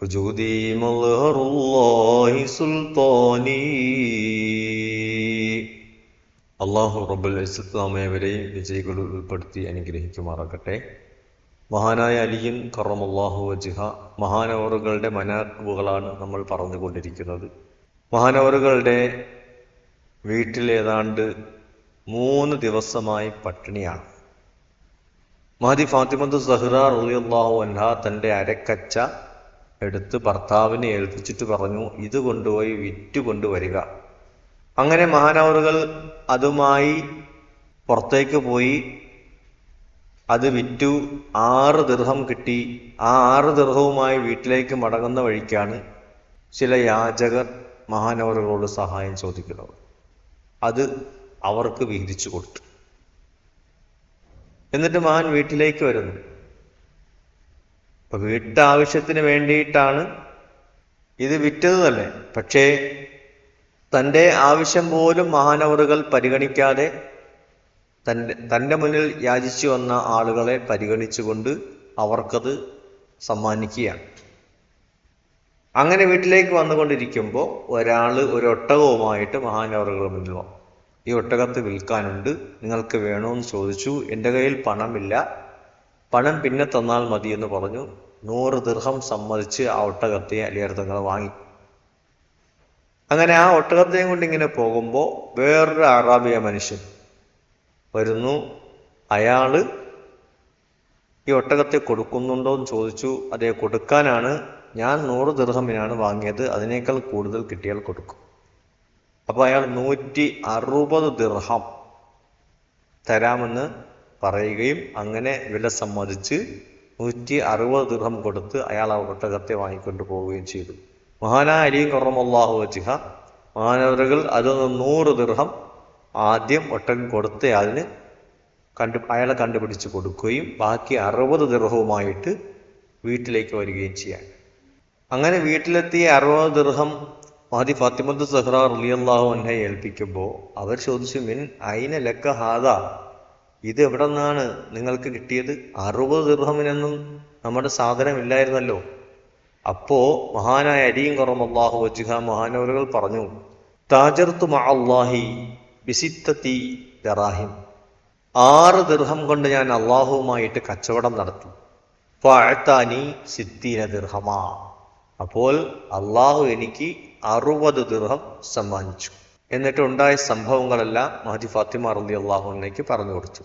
وجودي مظهر الله سلطاني അള്ളാഹു റബ്ബുൽ ഇസ്ലാമേവരെയും വിജയികളിൽ ഉൾപ്പെടുത്തി അനുഗ്രഹിക്കുമാറാകട്ടെ മഹാനായ അലിയൻ കറമല്ലാഹു വജിഹ മഹാനവറുകളുടെ മനാക്കുകളാണ് നമ്മൾ പറഞ്ഞുകൊണ്ടിരിക്കുന്നത് മഹാനവറുകളുടെ വീട്ടിൽ ഏതാണ്ട് മൂന്ന് ദിവസമായി പട്ടിണിയാണ് മഹദി ഫാത്തിമത്ത് സഹ്റ റളിയല്ലാഹു അൻഹ തൻ്റെ അരക്കച്ച എടുത്ത് ഭർത്താവിനെ ഏൽപ്പിച്ചിട്ട് പറഞ്ഞു ഇത് കൊണ്ടുപോയി വിറ്റ് കൊണ്ടുവരിക. അങ്ങനെ മഹാനവറുകൾ അതുമായി പുറത്തേക്ക് പോയി. അത് വിറ്റു. ആറ് ദീർഘം കിട്ടി. ആ ആറ് ദീർഘവുമായി വീട്ടിലേക്ക് മടങ്ങുന്ന വഴിക്കാണ് ചില യാചകർ മഹാനവറുകളോട് സഹായം ചോദിക്കുന്നത്. അത് അവർക്ക് വിഹിതിച്ചു കൊടുത്തു. എന്നിട്ട് മഹാൻ വീട്ടിലേക്ക് വരുന്നു. അപ്പൊ വീട്ടാവശ്യത്തിന് വേണ്ടിയിട്ടാണ് ഇത് വിറ്റത് തന്നെ പക്ഷേ തന്റെ ആവശ്യം പോലും മഹാനവറുകൾ പരിഗണിക്കാതെ തന്റെ തന്റെ മുന്നിൽ യാചിച്ചു വന്ന ആളുകളെ പരിഗണിച്ചുകൊണ്ട് അവർക്കത് സമ്മാനിക്കുകയാണ്. അങ്ങനെ വീട്ടിലേക്ക് വന്നുകൊണ്ടിരിക്കുമ്പോൾ ഒരാൾ ഒരു മഹാനവറുകളുടെ മുന്നിൽ വന്നു. ഈ ഒട്ടകത്ത് വിൽക്കാനുണ്ട് നിങ്ങൾക്ക് വേണമെന്ന് ചോദിച്ചു എന്റെ കയ്യിൽ പണമില്ല പണം പിന്നെ തന്നാൽ മതി എന്ന് പറഞ്ഞു. നൂറ് ദീർഘം സമ്മതിച്ച് ആ ഒട്ടകത്തെ അലിയർത്തങ്ങൾ വാങ്ങി. അങ്ങനെ ആ ഒട്ടകത്തെയും കൊണ്ട് ഇങ്ങനെ പോകുമ്പോൾ വേറൊരു അറാബിയ മനുഷ്യൻ വരുന്നു. അയാൾ ഈ ഒട്ടകത്തെ കൊടുക്കുന്നുണ്ടോ എന്ന് ചോദിച്ചു. അതേ കൊടുക്കാനാണ്. ഞാൻ നൂറ് ദീർഘമിനാണ് വാങ്ങിയത്. അതിനേക്കാൾ കൂടുതൽ കിട്ടിയാൽ കൊടുക്കും. അപ്പോൾ അയാൾ നൂറ്റി അറുപത് ദീർഘം തരാമെന്ന് പറയുകയും അങ്ങനെ വില സമ്മതിച്ച് നൂറ്റി അറുപത് ദിർഹം കൊടുത്ത് അയാൾ ആ ഒട്ടകത്തെ വാങ്ങിക്കൊണ്ട് പോവുകയും ചെയ്തു. മഹാനായ അലിയും കുറമല്ലാഹു മഹാനവരകൾ മഹാനവറുകൾ അതൊന്ന് നൂറ് ദിർഹം ആദ്യം ഒട്ടകം കൊടുത്തയാളിന് കണ്ടു അയാളെ കണ്ടുപിടിച്ച് കൊടുക്കുകയും ബാക്കി അറുപത് ദിർഹവുമായിട്ട് വീട്ടിലേക്ക് വരികയും ചെയ്യാൻ. അങ്ങനെ വീട്ടിലെത്തിയ അറുപത് ദിർഹം മഹദി ഫാത്തിമത്ത് സഹ്റ റളിയല്ലാഹു അൻഹയെ ഏൽപ്പിക്കുമ്പോൾ അവർ ചോദിച്ചു മിൻ അയിന ലക്ക ഹാദ? ഇത് എവിടെ നിന്നാണ് നിങ്ങൾക്ക് കിട്ടിയത്? അറുപത് ദിർഹമിനൊന്നും നമ്മുടെ സാധനം ഇല്ലായിരുന്നല്ലോ അപ്പോ മഹാനായ അരിയും കുറം അള്ളാഹു വജിഹ മഹാനവരുകൾ പറഞ്ഞു താജർത്തു അള്ളാഹി ബിസിത്തത്തി ദറാഹിം. ആറ് ദിർഹം കൊണ്ട് ഞാൻ അള്ളാഹുവുമായിട്ട് കച്ചവടം നടത്തി. ഫഅത്താനി സിത്തീന ദിർഹമാ. അപ്പോൾ അള്ളാഹു എനിക്ക് അറുപത് ദിർഹം സമ്മാനിച്ചു. എന്നിട്ട് ഉണ്ടായ സംഭവങ്ങളെല്ലാം മഹദി ഫാത്തിമ റലി അള്ളാഹുവിനേക്ക് പറഞ്ഞു കൊടുത്തു.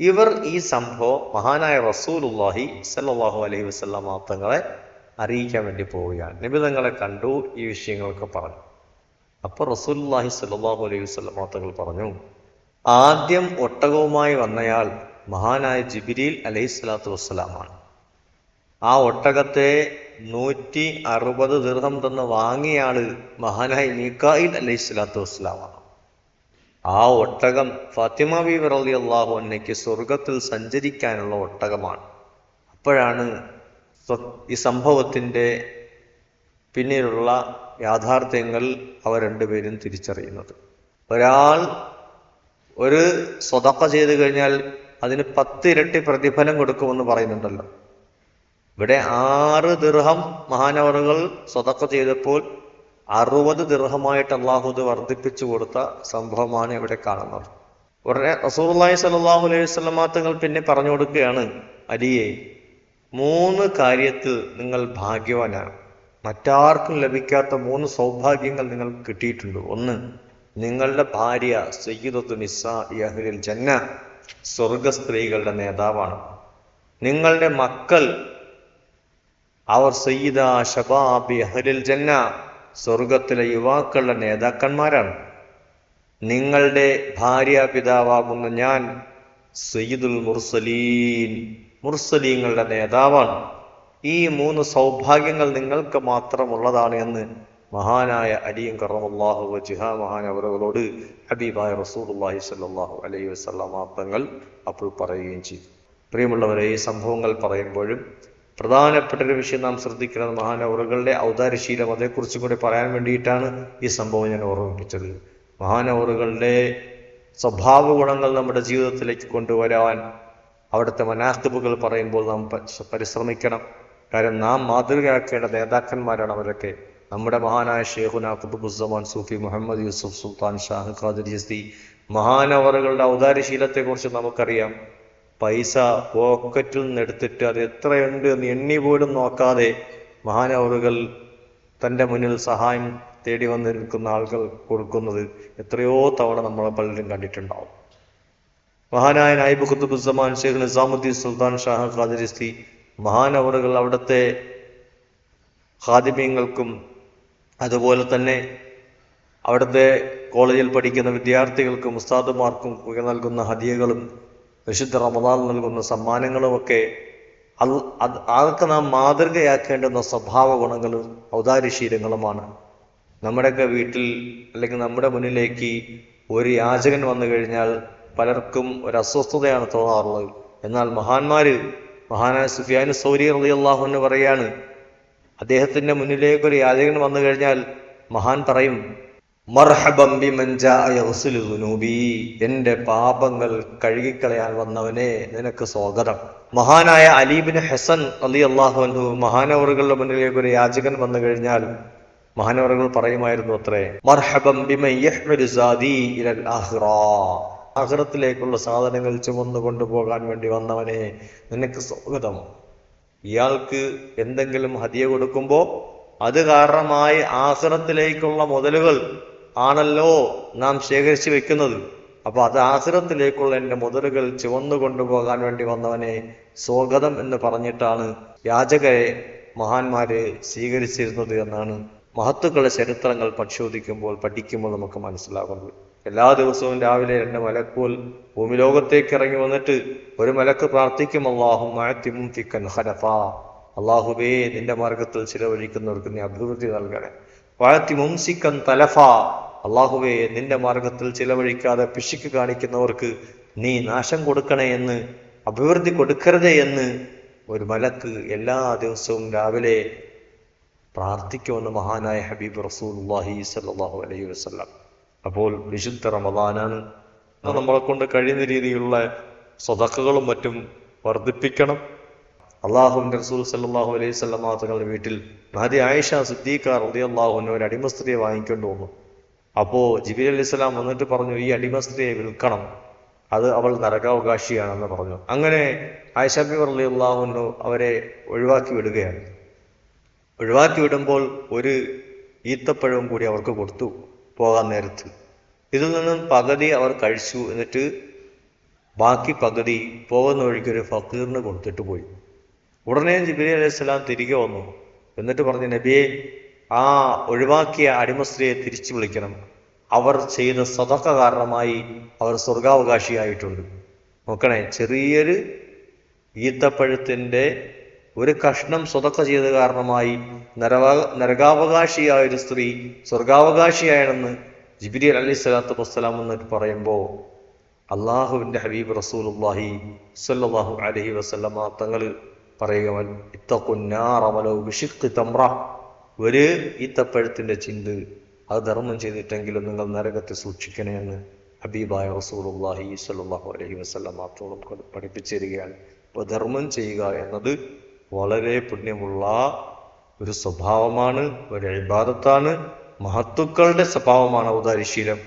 ഇവർ ഈ സംഭവം മഹാനായ റസൂലുല്ലാഹി സല്ലാഹു അലൈഹി വസ്ലാം തങ്ങളെ അറിയിക്കാൻ വേണ്ടി പോവുകയാണ്. നിബിതങ്ങളെ കണ്ടു ഈ വിഷയങ്ങളൊക്കെ പറഞ്ഞു. അപ്പോൾ റസൂലുല്ലാഹി സല്ലാഹു അലൈഹി വസ്ലാം തങ്ങൾ പറഞ്ഞു ആദ്യം ഒട്ടകവുമായി വന്നയാൾ മഹാനായ ജിബിരിൽ അലൈഹി സ്വലാത്തു വസ്സലാമാണ്. ആ ഒട്ടകത്തെ നൂറ്റി അറുപത് ദീർഘം തന്ന് വാങ്ങിയാൾ മഹാനായി മീക്കായിൽ അലൈഹി സ്വലാത്തു വസ്സലാമാണ് ആ ഒട്ടകം ഫാത്തിമ ബീബി അലി അള്ളാഹു അന്നയ്ക്ക് സ്വർഗത്തിൽ സഞ്ചരിക്കാനുള്ള ഒട്ടകമാണ്. അപ്പോഴാണ് ഈ സംഭവത്തിന്റെ പിന്നിലുള്ള യാഥാർത്ഥ്യങ്ങൾ അവർ രണ്ടുപേരും തിരിച്ചറിയുന്നത്. ഒരാൾ ഒരു സ്വതക്ക ചെയ്തു കഴിഞ്ഞാൽ അതിന് പത്തിരട്ടി പ്രതിഫലം കൊടുക്കുമെന്ന് പറയുന്നുണ്ടല്ലോ. ഇവിടെ ആറ് ദീർഹം മഹാനവറുകൾ സ്വതക്ക ചെയ്തപ്പോൾ അറുപത് ദീർഹമായിട്ട് അള്ളാഹുദ് വർദ്ധിപ്പിച്ചു കൊടുത്ത സംഭവമാണ് ഇവിടെ കാണുന്നത്. ഉടനെ റസൂർലായി സലാഹു അലൈഹി സ്വലമാ തങ്ങൾ പിന്നെ പറഞ്ഞു കൊടുക്കുകയാണ് അലിയെ മൂന്ന് കാര്യത്തിൽ നിങ്ങൾ ഭാഗ്യവാനാണ്. മറ്റാർക്കും ലഭിക്കാത്ത മൂന്ന് സൗഭാഗ്യങ്ങൾ നിങ്ങൾക്ക് കിട്ടിയിട്ടുണ്ട്. ഒന്ന് നിങ്ങളുടെ ഭാര്യ സയ്യിദത്തു നിസ ജന്ന സ്വർഗ സ്ത്രീകളുടെ നേതാവാണ്. നിങ്ങളുടെ മക്കൾ അവർ സയ്യിദ ഷബാബി അഹ്ലിൽ ജന്ന സ്വർഗത്തിലെ യുവാക്കളുടെ നേതാക്കന്മാരാണ്. നിങ്ങളുടെ ഭാര്യ പിതാവാകുന്ന ഞാൻ സയ്യിദുൽ മുർസലീൻ മുർസലീങ്ങളുടെ നേതാവാണ്. ഈ മൂന്ന് സൗഭാഗ്യങ്ങൾ നിങ്ങൾക്ക് മാത്രമുള്ളതാണ് എന്ന് മഹാനായ അലിയും കറമുള്ളാഹു ജിഹാ മഹാൻ ഹബീബായ റസൂലുള്ളാഹി സ്വല്ലല്ലാഹു അലൈഹി വസ്ലാം തങ്ങൾ അപ്പോൾ പറയുകയും ചെയ്തു. പ്രിയമുള്ളവരെ ഈ സംഭവങ്ങൾ പറയുമ്പോഴും പ്രധാനപ്പെട്ട ഒരു വിഷയം നാം ശ്രദ്ധിക്കുന്നത് മഹാനവറുകളുടെ ഔദാരശീലം അതേക്കുറിച്ചും കൂടി പറയാൻ വേണ്ടിയിട്ടാണ് ഈ സംഭവം ഞാൻ ഓർമ്മിപ്പിച്ചത്. മഹാനവറുകളുടെ സ്വഭാവ ഗുണങ്ങൾ നമ്മുടെ ജീവിതത്തിലേക്ക് കൊണ്ടുവരാൻ അവിടുത്തെ മനാസ്തുബുകൾ പറയുമ്പോൾ നാം പരിശ്രമിക്കണം. കാരണം നാം മാതൃകയാക്കേണ്ട നേതാക്കന്മാരാണ് അവരൊക്കെ. നമ്മുടെ മഹാനായ ഷേഖുന കുബുസമാൻ സൂഫി മുഹമ്മദ് യൂസുഫ് സുൽത്താൻ ഷാഹ് ഖാദിർ ജസ്തി. മഹാനവറുകളുടെ ഔദാര്യശീലത്തെക്കുറിച്ച് നമുക്കറിയാം. പൈസ പോക്കറ്റിൽ നിന്നെടുത്തിട്ട് അത് എത്രയുണ്ട് എന്ന് എണ്ണി പോലും നോക്കാതെ മഹാനവറുകൾ തന്റെ മുന്നിൽ സഹായം തേടി വന്ന് നിൽക്കുന്ന ആളുകൾ കൊടുക്കുന്നത് എത്രയോ തവണ നമ്മളെ പലരും കണ്ടിട്ടുണ്ടാവും. മഹാനായ നായിബ് കുത്തുബുസമാൻ ഷെയ്ഖ് നിസാമുദ്ദീൻ സുൽത്താൻ ഷാഹ് ഖാദിരിസ്തി മഹാനവറുകൾ അവിടുത്തെ ഖാദിമ്യങ്ങൾക്കും അതുപോലെ തന്നെ അവിടുത്തെ കോളേജിൽ പഠിക്കുന്ന വിദ്യാർത്ഥികൾക്കും ഉസ്താദുമാർക്കും നൽകുന്ന ഹദിയകളും വിശുദ്ധ റമദാൻ നൽകുന്ന സമ്മാനങ്ങളുമൊക്കെ അത് അത് അതൊക്കെ നാം മാതൃകയാക്കേണ്ടുന്ന സ്വഭാവ ഗുണങ്ങളും ഔദാര്യശീലങ്ങളുമാണ്. നമ്മുടെയൊക്കെ വീട്ടിൽ അല്ലെങ്കിൽ നമ്മുടെ മുന്നിലേക്ക് ഒരു യാചകൻ വന്നു കഴിഞ്ഞാൽ പലർക്കും ഒരു അസ്വസ്ഥതയാണ് തോന്നാറുള്ളത്. എന്നാൽ മഹാന്മാര് മഹാനായ സുഫിയാൻ സൗരി അള്ളാഹു എന്ന് പറയാണ് അദ്ദേഹത്തിന്റെ മുന്നിലേക്ക് ഒരു യാചകൻ വന്നു കഴിഞ്ഞാൽ മഹാൻ പറയും എന്റെ പാപങ്ങൾ കഴുകിക്കളയാൻ വന്നവനെ നിനക്ക് സ്വാഗതം. മഹാനായ അലീബിൻ ഹസൻ അലി അള്ളാഹു മഹാനവറുകളുടെ മുന്നിലേക്ക് ഒരു യാചകൻ വന്നു കഴിഞ്ഞാൽ മഹാനവറുകൾ പറയുമായിരുന്നു അത്രേ മർഹബം ആഖിറത്തിലേക്കുള്ള സാധനങ്ങൾ ചുമന്നു കൊണ്ടുപോകാൻ വേണ്ടി വന്നവനെ നിനക്ക് സ്വാഗതം. ഇയാൾക്ക് എന്തെങ്കിലും ഹതിയ കൊടുക്കുമ്പോൾ അത് കാരണമായി ആഹ്റത്തിലേക്കുള്ള മുതലുകൾ ആണല്ലോ നാം ശേഖരിച്ചു വെക്കുന്നത്. അപ്പൊ അത് ആശ്രമത്തിലേക്കുള്ള എന്റെ മുതലുകൾ ചുവന്നു കൊണ്ടുപോകാൻ വേണ്ടി വന്നവനെ സ്വാഗതം എന്ന് പറഞ്ഞിട്ടാണ് യാചകരെ മഹാന്മാരെ സ്വീകരിച്ചിരുന്നത് എന്നാണ് മഹത്തുക്കളുടെ ചരിത്രങ്ങൾ പരിശോധിക്കുമ്പോൾ പഠിക്കുമ്പോൾ നമുക്ക് മനസ്സിലാകുന്നത്. എല്ലാ ദിവസവും രാവിലെ രണ്ട് മലക്കുകൾ ഭൂമിലോകത്തേക്ക് ഇറങ്ങി വന്നിട്ട് ഒരു മലക്ക് പ്രാർത്ഥിക്കും. അള്ളാഹും അള്ളാഹുബേ നിന്റെ മാർഗത്തിൽ ചിലവഴിക്കുന്നവർക്ക് നീ അഭിവൃദ്ധി നൽകണേ. വാഴത്തി മുംസിക്കൻ തലഫ. അള്ളാഹുവേ നിന്റെ മാർഗത്തിൽ ചിലവഴിക്കാതെ പിശിക്ക് കാണിക്കുന്നവർക്ക് നീ നാശം കൊടുക്കണേ എന്ന് അഭിവൃദ്ധി കൊടുക്കരുതേ എന്ന് ഒരു മലക്ക് എല്ലാ ദിവസവും രാവിലെ പ്രാർത്ഥിക്കുമെന്ന് മഹാനായ ഹബീബ് റസൂലുള്ളാഹി സ്വല്ലല്ലാഹു അലൈഹി വസ്ലാം അപ്പോൾ വിശുദ്ധ റമദാനാണ്. നമ്മളെ കൊണ്ട് കഴിയുന്ന രീതിയിലുള്ള സ്വതക്കുകളും മറ്റും വർദ്ധിപ്പിക്കണം. അള്ളാഹുവിന്റെ റസൂൽ സല്ലാഹു അലൈഹി വസല്ലം തങ്ങളുടെ വീട്ടിൽ മഹദി ആയിഷ സിദ്ദീഖാർ റളിയല്ലാഹു അൻഹു ഒരു അടിമസ്ത്രീയെ വാങ്ങിക്കൊണ്ട് വന്നു. അപ്പോ ജിബിൽ അലി സ്വലാം വന്നിട്ട് പറഞ്ഞു ഈ അടിമ സ്ത്രീയെ വിൽക്കണം. അത് അവൾ നരകാവകാശിയാണെന്ന് പറഞ്ഞു. അങ്ങനെ ആയിഷ വർലി അൻഹു അവരെ ഒഴിവാക്കി വിടുകയാണ്. ഒഴിവാക്കി വിടുമ്പോൾ ഒരു ഈത്തപ്പഴവും കൂടി അവർക്ക് കൊടുത്തു പോകാൻ നേരത്ത്. ഇതിൽ നിന്നും പകുതി അവർ കഴിച്ചു എന്നിട്ട് ബാക്കി പകുതി പോകുന്ന വഴിക്ക് ഒരു ഫക്കീറിന് കൊടുത്തിട്ട് പോയി. ഉടനെ ജിബിലി അലൈഹി സ്വലാം തിരികെ വന്നു. എന്നിട്ട് പറഞ്ഞു നബിയെ ആ ഒഴിവാക്കിയ അടിമസ്ത്രീയെ തിരിച്ചു വിളിക്കണം. അവർ ചെയ്ത സ്വതക്ക കാരണമായി അവർ സ്വർഗാവകാശിയായിട്ടുണ്ട്. നോക്കണേ ചെറിയൊരു ഈത്തപ്പഴത്തിന്റെ ഒരു കഷ്ണം സ്വതക്ക ചെയ്ത കാരണമായി നരവാ നരകാവകാശിയായ ഒരു സ്ത്രീ സ്വർഗാവകാശിയാണെന്ന് ജിബിരി അലി സ്വലാത്തു വസ്സലാം എന്നിട്ട് പറയുമ്പോൾ അള്ളാഹുവിന്റെ ഹബീബ് റസൂലുള്ളാഹി സ്വല്ലല്ലാഹു അലൈഹി വസല്ലമ തങ്ങൾ പറയുക ഇത്തക്കുന്നാറമലോ വിഷിഖ് തമ്ര ഒരു ഈത്തപ്പഴത്തിന്റെ ചിന്ത് അത് ധർമ്മം ചെയ്തിട്ടെങ്കിലും നിങ്ങൾ നരകത്തെ സൂക്ഷിക്കണേ എന്ന് ഹബീബായ റസൂലുള്ളാഹി സ്വല്ലല്ലാഹു അലൈഹി വസല്ലമ മാത്രോളം പഠിപ്പിച്ചു തരികയാണ് അപ്പോൾ ധർമ്മം ചെയ്യുക എന്നത് വളരെ പുണ്യമുള്ള ഒരു സ്വഭാവമാണ് ഒരു ഇബാദത്താണ് മഹത്തുക്കളുടെ സ്വഭാവമാണ് ഔദാരിശീലം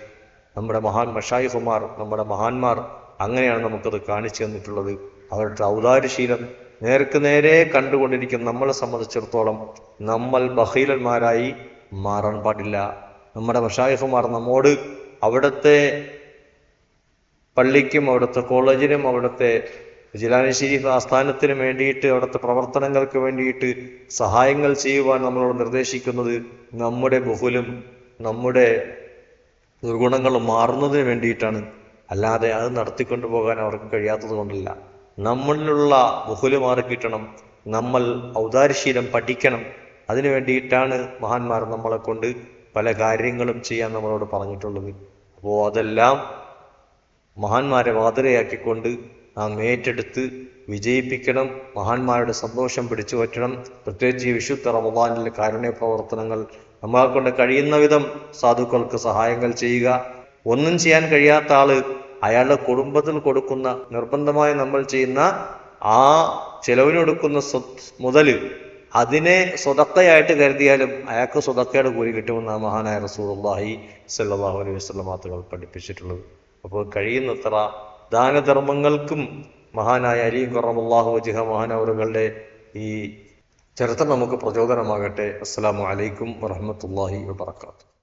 നമ്മുടെ മഹാൻ മഷായിഹുമാർ നമ്മുടെ മഹാന്മാർ അങ്ങനെയാണ് നമുക്കത് കാണിച്ചു തന്നിട്ടുള്ളത്. അവരുടെ ഔദാര്യശീലം നേർക്ക് നേരെ കണ്ടുകൊണ്ടിരിക്കുന്ന നമ്മളെ സംബന്ധിച്ചിടത്തോളം നമ്മൾ ബഹീലന്മാരായി മാറാൻ പാടില്ല. നമ്മുടെ വഷായിഫുമാർ നമ്മോട് അവിടുത്തെ പള്ളിക്കും അവിടുത്തെ കോളേജിനും അവിടുത്തെ ജിലാനി ഷരീഫ് ആസ്ഥാനത്തിന് വേണ്ടിയിട്ട് അവിടുത്തെ പ്രവർത്തനങ്ങൾക്ക് വേണ്ടിയിട്ട് സഹായങ്ങൾ ചെയ്യുവാൻ നമ്മളോട് നിർദ്ദേശിക്കുന്നത് നമ്മുടെ ബഹുലും നമ്മുടെ ദുർഗുണങ്ങളും മാറുന്നതിന് വേണ്ടിയിട്ടാണ്. അല്ലാതെ അത് നടത്തിക്കൊണ്ടു പോകാൻ അവർക്ക് കഴിയാത്തത് കൊണ്ടല്ല. നമ്മളിലുള്ള ബഹുൽ മാറി കിട്ടണം. നമ്മൾ ഔദാരശീലം പഠിക്കണം. അതിനു വേണ്ടിയിട്ടാണ് മഹാന്മാർ നമ്മളെ കൊണ്ട് പല കാര്യങ്ങളും ചെയ്യാൻ നമ്മളോട് പറഞ്ഞിട്ടുള്ളത്. അപ്പോൾ അതെല്ലാം മഹാന്മാരെ മാതൃകയാക്കിക്കൊണ്ട് നാം ഏറ്റെടുത്ത് വിജയിപ്പിക്കണം. മഹാന്മാരുടെ സന്തോഷം പിടിച്ചു പറ്റണം. പ്രത്യേകിച്ച് ഈ വിശുദ്ധ റമദാനിലെ കാരുണ്യ പ്രവർത്തനങ്ങൾ നമ്മളെ കൊണ്ട് കഴിയുന്ന വിധം സാധുക്കൾക്ക് സഹായങ്ങൾ ചെയ്യുക. ഒന്നും ചെയ്യാൻ കഴിയാത്ത ആൾ അയാളുടെ കുടുംബത്തിൽ കൊടുക്കുന്ന നിർബന്ധമായി നമ്മൾ ചെയ്യുന്ന ആ ചെലവിനൊടുക്കുന്ന മുതൽ അതിനെ സ്വതക്കയായിട്ട് കരുതിയാലും അയാൾക്ക് സ്വതക്കയുടെ കൂലി കിട്ടുമെന്ന് ആ മഹാനായ റസൂലുള്ളാഹി സല്ലാഹു അലൈഹി വസ്ലം മാത്രകൾ പഠിപ്പിച്ചിട്ടുള്ളത് അപ്പോൾ കഴിയുന്നത്ര ദാനധർമ്മങ്ങൾക്കും മഹാനായ അലി കുറമുല്ലാഹു വജിഹ മഹാനവറുകളുടെ ഈ ചരിത്രം നമുക്ക് പ്രചോദനമാകട്ടെ. അസ്സാം വലൈക്കും വറഹ്മത്തുള്ളാഹി വബറകാതുഹു.